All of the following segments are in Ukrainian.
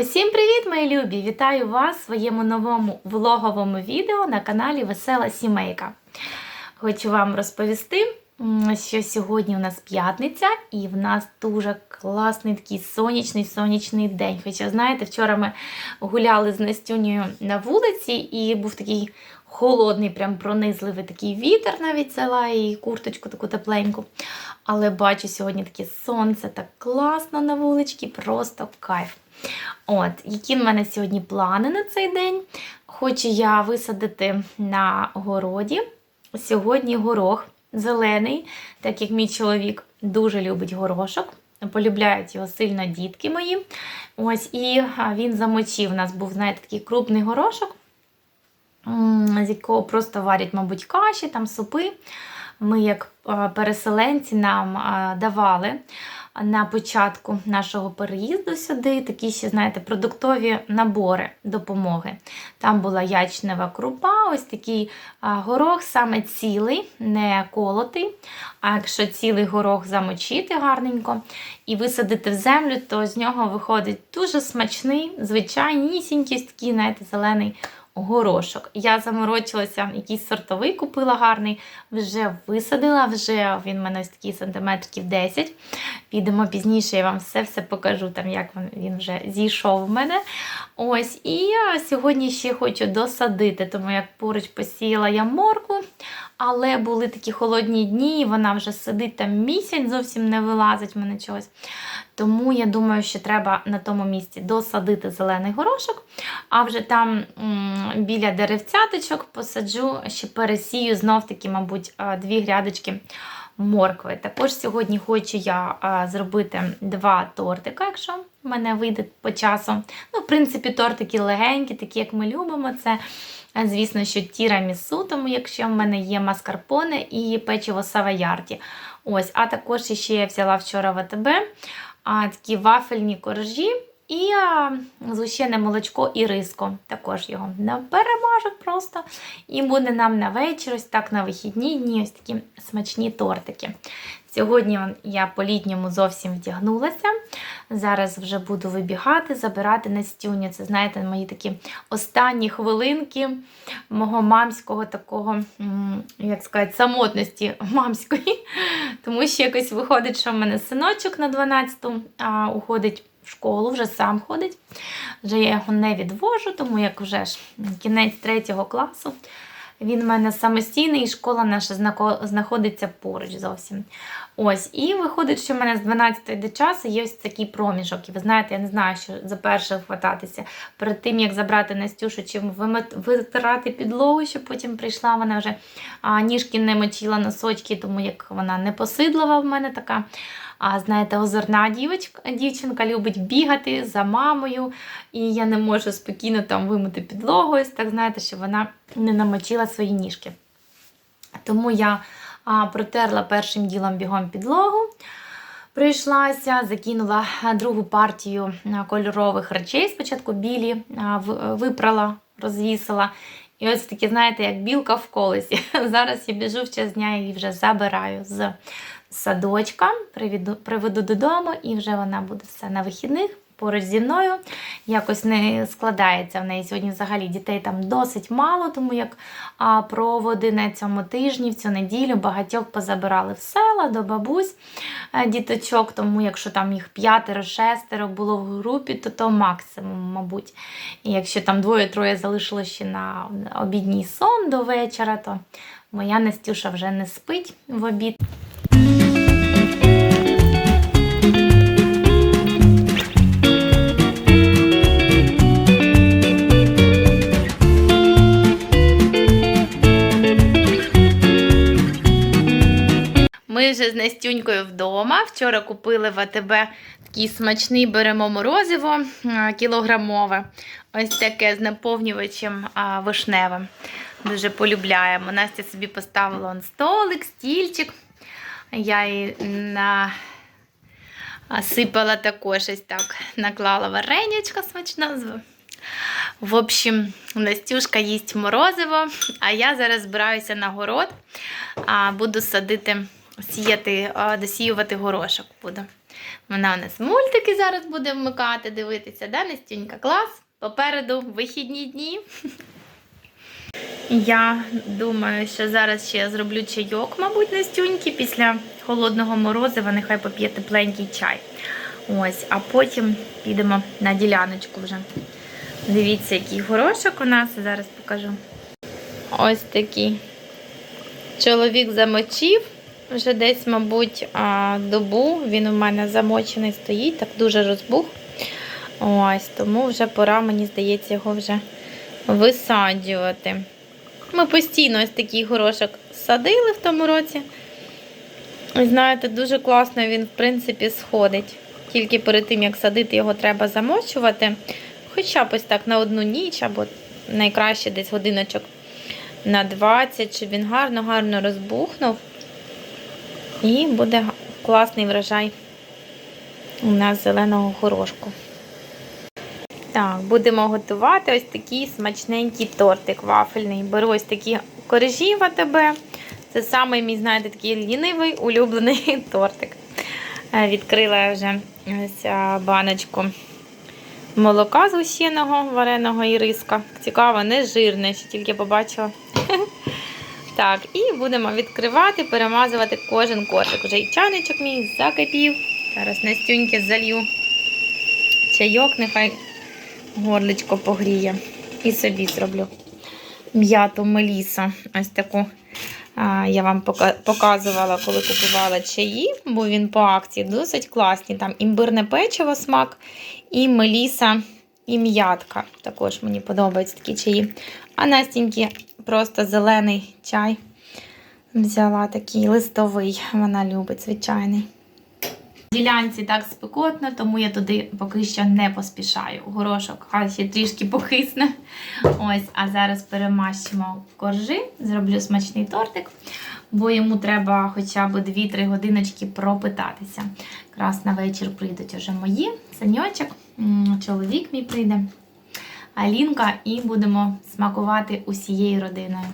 Усім привіт, мої любі! Вітаю вас в своєму новому влоговому відео на каналі Весела Сімейка. Хочу вам розповісти, що сьогодні у нас п'ятниця, і в нас дуже класний такий сонячний сонячний день. Хоча, знаєте, вчора ми гуляли з Настюнею на вулиці, і був такий холодний, прям пронизливий такий вітер навіть взяла і курточку таку тепленьку. Але бачу сьогодні таке сонце, так класно на вуличці, просто кайф. От, які в мене сьогодні плани на цей день? Хочу я висадити на городі. Сьогодні горох зелений, так як мій чоловік дуже любить горошок. Полюбляють його сильно дітки мої. Ось, і він замочив. У нас був, знаєте, такий крупний горошок, з якого просто варять, мабуть, каші, там супи. Ми, як переселенці, нам давали на початку нашого переїзду сюди такі ще, знаєте, продуктові набори допомоги. Там була ячнева крупа, ось такий горох, саме цілий, не колотий. А якщо цілий горох замочити гарненько і висадити в землю, то з нього виходить дуже смачний, звичайнісінький, такий, знаєте, зелений горошок. Я заморочилася, якийсь сортовий купила гарний, вже висадила, вже він в мене ось такий сантиметрів 10. Підемо пізніше, я вам все-все покажу, там, як він- він вже зійшов в мене. Ось, і я сьогодні ще хочу досадити, тому як поруч посіяла я морку, але були такі холодні дні, і вона вже сидить там місяць, зовсім не вилазить в мене чогось. Тому я думаю, що треба на тому місці досадити зелений горошок, а вже там біля деревцяточок посаджу, ще пересію знов-таки, мабуть, дві грядочки моркви. Також сьогодні хочу я а, зробити два тортика, якщо мене вийде по часу. Ну, в принципі, тортики легенькі, такі, як ми любимо. Це, звісно, що тірамісу, тому якщо в мене є маскарпоне і печиво савоярді. Ось, а також ще я взяла вчора в АТБ а, такі вафельні коржі і згущене молочко і риско. Також його на перемажок просто. І буде нам на вечір, ось так на вихідні дні, ось такі смачні тортики. Сьогодні я по-літньому зовсім вдягнулася. Зараз вже буду вибігати, забирати Настюню. Це, знаєте, мої такі останні хвилинки мого мамського такого, як сказати, самотності мамської. Тому що якось виходить, що в мене синочок на 12-ту а, уходить в школу, вже сам ходить. Вже я його не відвожу, тому як вже ж кінець третього класу. Він в мене самостійний, і школа наша знаходиться поруч зовсім. Ось, і виходить, що в мене з 12 до часу є ось такий проміжок. І ви знаєте, я не знаю, що за перше хвататися. Перед тим, як забрати Настюшу, чи витирати підлогу, щоб потім прийшла, вона вже а, ніжки не мочила носочки, тому як вона не посидлива в мене така. А знаєте, озорна дівчинка, дівчинка любить бігати за мамою, і я не можу спокійно там вимити підлогу, ось так знаєте, щоб вона не намочила свої ніжки. Тому я а, протерла першим ділом бігом підлогу. Прийшлася, закинула другу партію кольорових речей. Спочатку білі випрала, розвісила. І ось такі, знаєте, як білка в колесі. Зараз я біжу в час дня і вже забираю з садочка, приведу, приведу додому, і вже вона буде все на вихідних. Поруч зі мною якось не складається в неї сьогодні взагалі дітей там досить мало, тому як а, проводи на цьому тижні, в цю неділю багатьох позабирали в села до бабусь е, діточок. Тому якщо там їх п'ятеро, шестеро було в групі, то то максимум, мабуть. І якщо там двоє-троє залишилося ще на обідній сон до вечора, то моя Настюша вже не спить в обід. Вже з Настюнькою вдома. Вчора купили в АТБ такий смачний беремо морозиво кілограмове. Ось таке з наповнювачем вишневим. Дуже полюбляємо. Настя собі поставила он столик, стільчик. Я їй на... сипала також ось так. Наклала варенячка смачна. В общем, Настюшка їсть морозиво, а я зараз збираюся на город, а, буду садити, сіяти, досіювати горошок буду. Вона у нас мультики зараз буде вмикати, дивитися, да, Настюнька? Клас? Попереду вихідні дні. Я думаю, що зараз ще зроблю чайок, мабуть, Настюньки. Після холодного морозива нехай поп'є тепленький чай. Ось, а потім підемо на діляночку вже. Дивіться, який горошок у нас. Зараз покажу. Ось такий. Чоловік замочив. Вже десь, мабуть, добу він у мене замочений стоїть, так дуже розбух. Ось, тому вже пора, мені здається, його вже висаджувати. Ми постійно ось такий горошок садили в тому році. Знаєте, дуже класно він, в принципі, сходить. Тільки перед тим, як садити, його треба замочувати. Хоча б ось так на одну ніч, або найкраще десь годиночок на 20, щоб він гарно-гарно розбухнув. І буде класний врожай у нас зеленого горошку. Так, будемо готувати ось такий смачненький тортик вафельний. Беру ось такі коржі в АТБ. Це самий мій, знаєте, такий лінивий улюблений тортик. Е, Відкрила я вже ось баночку молока згущеного, вареного і риска. Цікаво, не жирне, ще тільки побачила. Так, і будемо відкривати, перемазувати кожен кошик. Уже і чайничок мій закипів. Зараз Настюньки залью чайок, нехай горлечко погріє. І собі зроблю м'яту мелісу. Ось таку а, я вам показувала, коли купувала чаї, бо він по акції досить класний. Там імбирне печиво смак, і меліса, і м'ятка. Також мені подобаються такі чаї. А Настіньки просто зелений чай. Взяла такий листовий, вона любить звичайний. В ділянці так спекотно, тому я туди поки що не поспішаю. Горошок хай ще трішки похисне. Ось, а зараз перемащимо коржи, зроблю смачний тортик, бо йому треба хоча б 2-3 годиночки пропитатися. Якраз на вечір прийдуть уже мої саньочок, чоловік мій прийде, Алінка, і будемо смакувати усією родиною.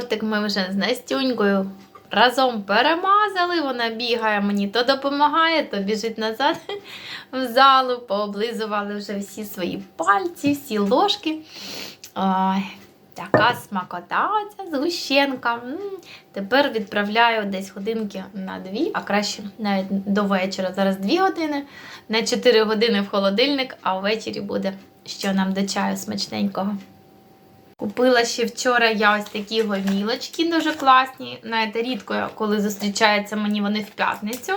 Тортик ми вже з Настюнькою разом перемазали. Вона бігає мені то допомагає, то біжить назад в залу. Пооблизували вже всі свої пальці, всі ложки. Ой, така смакота ця згущенка. Тепер відправляю десь годинки на дві, а краще навіть до вечора. Зараз дві години, на 4 години в холодильник, а ввечері буде що нам до чаю смачненького. Купила ще вчора я ось такі гомілочки дуже класні. Знаєте, рідко, коли зустрічаються мені вони в п'ятницю.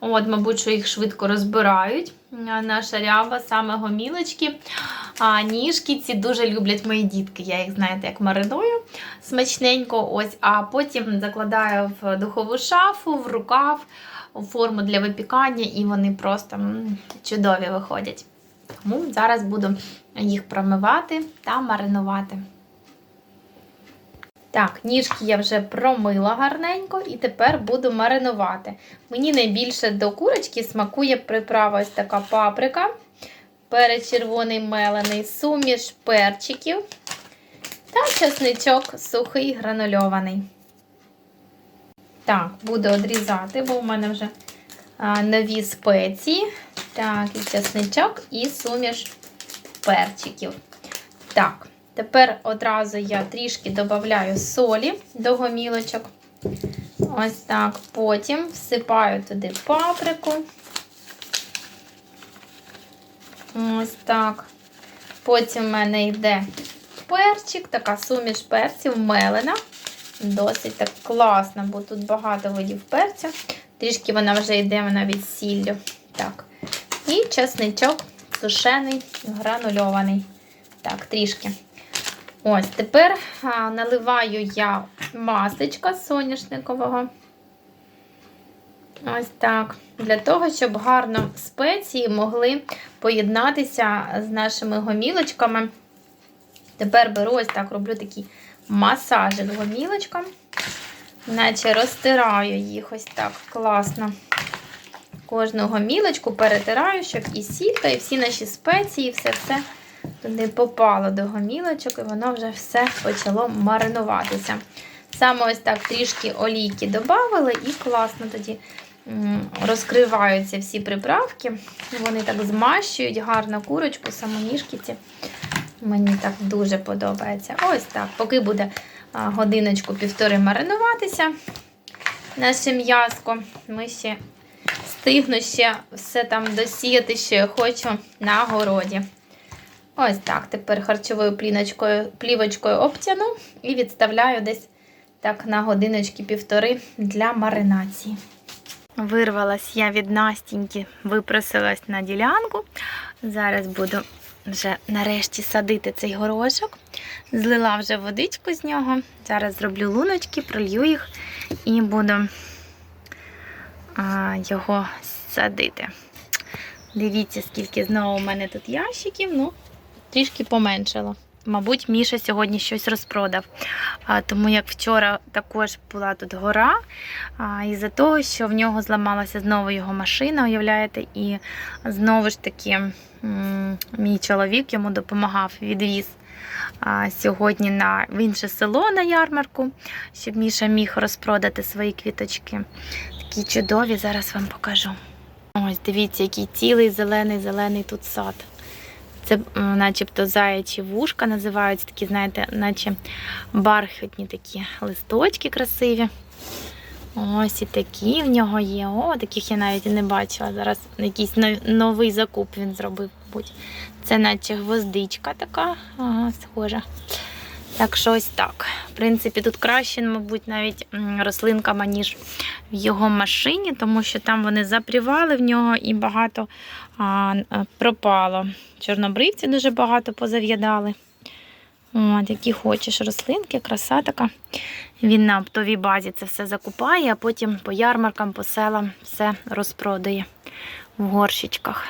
От, мабуть, що їх швидко розбирають. Наша ряба, саме гомілочки. А ніжки ці дуже люблять мої дітки. Я їх, знаєте, як мариную смачненько. Ось, а потім закладаю в духову шафу, в рукав, у форму для випікання, і вони просто чудові виходять. Тому зараз буду їх промивати та маринувати. Так, ніжки я вже промила гарненько і тепер буду маринувати. Мені найбільше до курочки смакує приправа ось така паприка, перець червоний мелений, суміш перчиків та чесничок сухий гранульований. Так, буду одрізати, бо в мене вже а, нові спеції. Так, і чесничок, і суміш перчиків. Так, тепер одразу я трішки додаю солі до гомілочок. Ось так. Потім всипаю туди паприку. Ось так. Потім в мене йде перчик, така суміш перців мелена. Досить так класно, бо тут багато видів перцю. Трішки вона вже йде навіть з сіллю. Так. І чесничок сушений, гранульований. Так, трішки. Ось, тепер наливаю я масочка соняшникового. Ось так. Для того, щоб гарно спеції могли поєднатися з нашими гомілочками. Тепер беру ось так, роблю такий масажик гомілочкам. Наче розтираю їх ось так класно. Кожну гомілочку перетираю, щоб і сітка, і всі наші спеції, все-все туди попало до гомілочок, і воно вже все почало маринуватися. Саме ось так трішки олійки додали, і класно тоді розкриваються всі приправки. Вони так змащують гарно курочку, саму ніжкіці. Мені так дуже подобається. Ось так. Поки буде годиночку-півтори маринуватися наше м'язко, ми ще встигну ще все там досіяти, що я хочу на городі. Ось так. Тепер харчовою пліночкою, плівочкою обтяну і відставляю десь так на годиночки-півтори для маринації. Вирвалась я від Настіньки, випросилась на ділянку. Зараз буду вже нарешті садити цей горошок. Злила вже водичку з нього. Зараз зроблю луночки, пролью їх і буду а, його садити. Дивіться, скільки знову у мене тут ящиків. Ну, трішки поменшало. Мабуть, Міша сьогодні щось розпродав. А, тому як вчора також була тут гора, а, із-за того, що в нього зламалася знову його машина, уявляєте, і знову ж таки мій чоловік йому допомагав, відвіз а, сьогодні на, в інше село на ярмарку, щоб Міша міг розпродати свої квіточки. Такі чудові, зараз вам покажу. Ось, дивіться, який цілий зелений-зелений тут сад. Це начебто заячі вушка називаються, такі, знаєте, наче бархатні такі листочки красиві. Ось і такі в нього є. О, таких я навіть і не бачила. Зараз якийсь новий закуп він зробив, мабуть. Це наче гвоздичка така, ага, схожа. Так що ось так. В принципі, тут краще, мабуть, навіть рослинками, ніж в його машині, тому що там вони запрівали в нього і багато а, а, пропало. Чорнобривці дуже багато позав'ядали. От, які хочеш рослинки, краса така. Він на оптовій базі це все закупає, а потім по ярмаркам, по селам все розпродає в горщичках.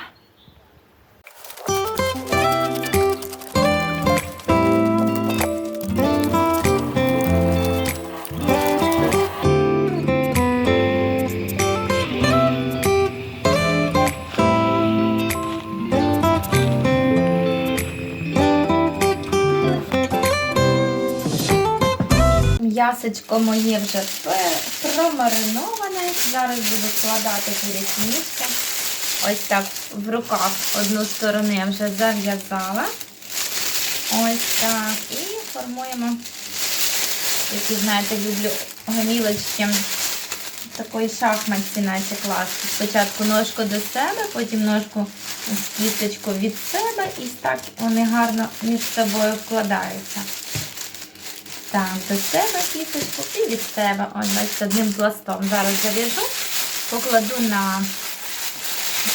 М'ясочко моє вже промариноване. Зараз буду складати курячнички. Ось так в руках одну сторону я вже зав'язала. Ось так. І формуємо, які, знаєте, люблю гомілочки такої шахматці, наче класти. Спочатку ножку до себе, потім ножку з кісточку від себе. І так вони гарно між собою вкладаються. Так, до себе кісточку і від себе. Ось, бачите, одним пластом. Зараз зав'яжу, покладу на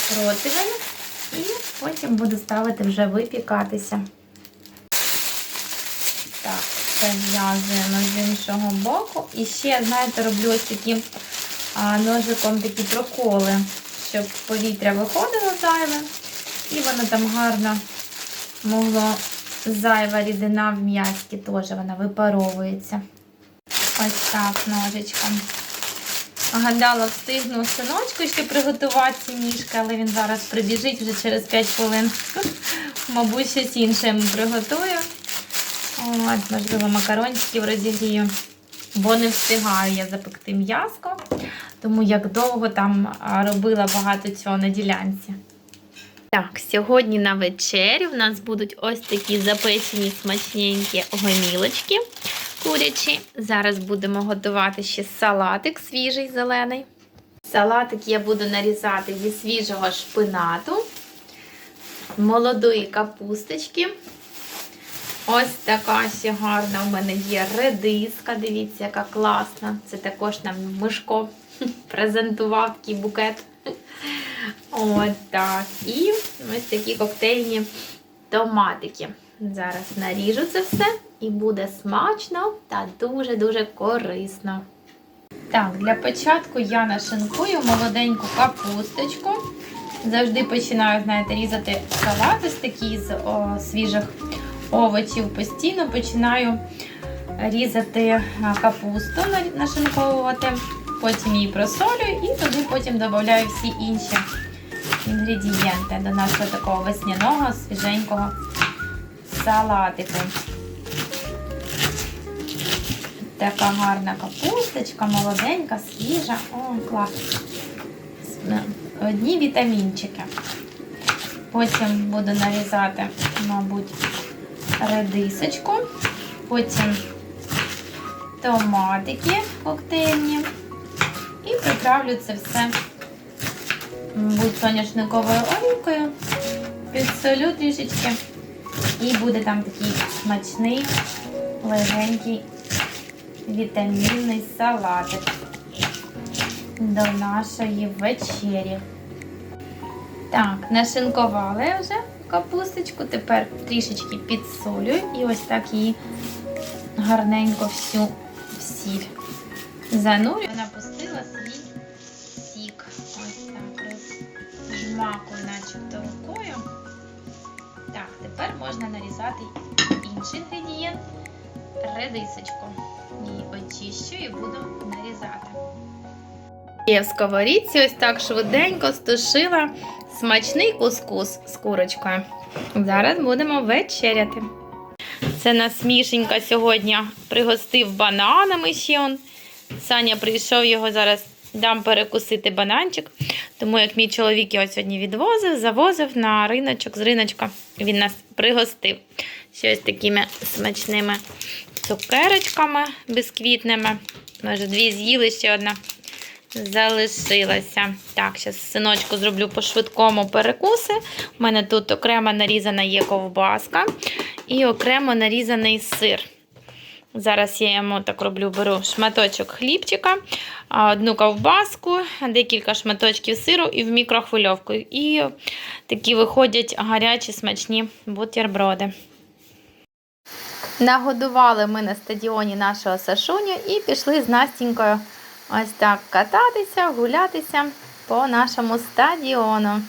противень і потім буду ставити вже випікатися. Так, це зв'язуємо з іншого боку. І ще, знаєте, роблю ось такі а, ножиком такі проколи, щоб повітря виходило зайве. І воно там гарно могло зайва рідина в м'язці теж вона випаровується. Ось так ножичком. Гадала, встигну синочку ще приготувати ці ніжки, але він зараз прибіжить вже через 5 хвилин. Мабуть, щось інше йому приготую. От, можливо, макарончиків розігрію. Бо не встигаю я запекти м'язко, тому як довго там робила багато цього на ділянці. Так, сьогодні на вечерю в нас будуть ось такі запечені смачненькі гомілочки курячі. Зараз будемо готувати ще салатик свіжий зелений. Салатик я буду нарізати зі свіжого шпинату, молодої капусточки. Ось така ще гарна у мене є редиска. Дивіться, яка класна. Це також нам Мишко презентував такий букет. От так. І ось такі коктейльні томатики. Зараз наріжу це все і буде смачно та дуже-дуже корисно. Так, для початку я нашинкую молоденьку капусточку. Завжди починаю, знаєте, різати салат ось такий з о, свіжих овочів. Постійно починаю різати капусту, нашинковувати, потім її просолюю і туди потім додаю всі інші інгредієнти до нашого такого весняного свіженького салатику. Така гарна капусточка, молоденька, свіжа. О, клас. Одні вітамінчики. Потім буду нарізати, мабуть, редисочку. Потім томатики коктейльні. І приправлю це все, мабуть, соняшниковою олійкою. Підсолю трішечки. І буде там такий смачний, легенький вітамінний салатик до нашої вечері. Так, нашинкували вже капусточку, тепер трішечки підсолюю і ось так її гарненько всю сіль занурю. Можна нарізати інший інгредієнт редисочку. Її очищу і буду нарізати. Я в сковорідці ось так швиденько стушила смачний кускус з курочкою. Зараз будемо вечеряти. Це нас Мішенька сьогодні пригостив бананами ще он. Саня прийшов його зараз дам перекусити бананчик. Тому як мій чоловік його сьогодні відвозив, завозив на риночок з риночка. Він нас пригостив ще ось такими смачними цукерочками бісквітними. Може, дві з'їли, ще одна залишилася. Так, зараз синочку зроблю по швидкому перекуси. У мене тут окремо нарізана є ковбаска і окремо нарізаний сир. Зараз я йому так роблю, беру шматочок хлібчика, одну ковбаску, декілька шматочків сиру і в мікрохвильовку. І такі виходять гарячі смачні бутерброди. Нагодували ми на стадіоні нашого Сашуню і пішли з Настінькою ось так кататися, гулятися по нашому стадіону.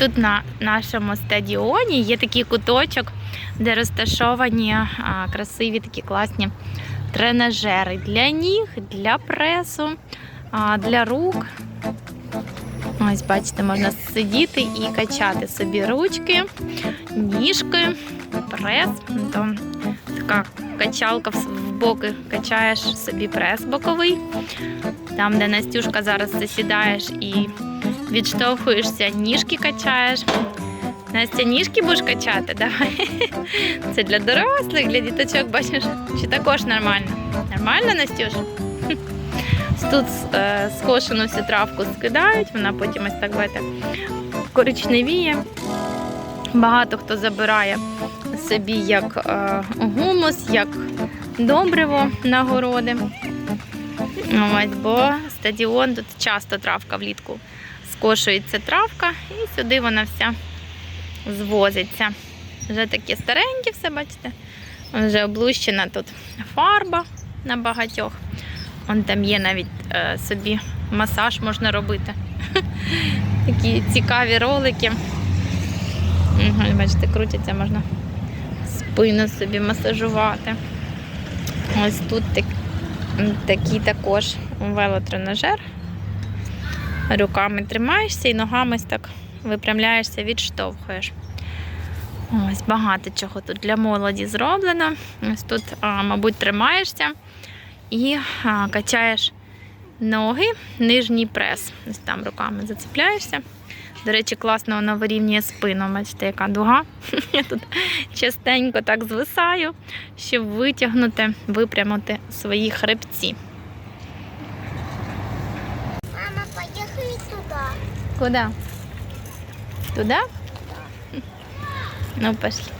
Тут на нашому стадіоні є такий куточок, де розташовані красиві такі класні тренажери для ніг, для пресу, для рук. Ось, бачите, можна сидіти і качати собі ручки, ніжки, прес. То така качалка в боки качаєш собі прес боковий. Там, де Настюшка зараз засідаєш і відштовхуєшся, ніжки качаєш. Настя, ніжки будеш качати, давай. Це для дорослих, для діточок, бачиш, чи також нормально. Нормально, Настюш? Тут е, скошену всю травку скидають, вона потім ось так бачите, коричневіє. Багато хто забирає собі як е, гумус, як добриво на городи. Ось, бо стадіон тут часто травка влітку. Скошується травка і сюди вона вся звозиться. Вже таке стареньке все, бачите? Вже облущена тут фарба на багатьох. Вон там є навіть е, собі масаж можна робити. Такі цікаві ролики. Бачите, крутяться, можна спину собі масажувати. Ось тут так, такий також велотренажер. Руками тримаєшся і ногами так випрямляєшся, відштовхуєш. Ось багато чого тут для молоді зроблено. Ось тут, мабуть, тримаєшся і качаєш ноги, нижній прес. Ось там руками зацепляєшся. До речі, класно воно вирівнює спину. Бачите, яка дуга. Я тут частенько так звисаю, щоб витягнути, випрямити свої хребці. Туда. Ну, пішли.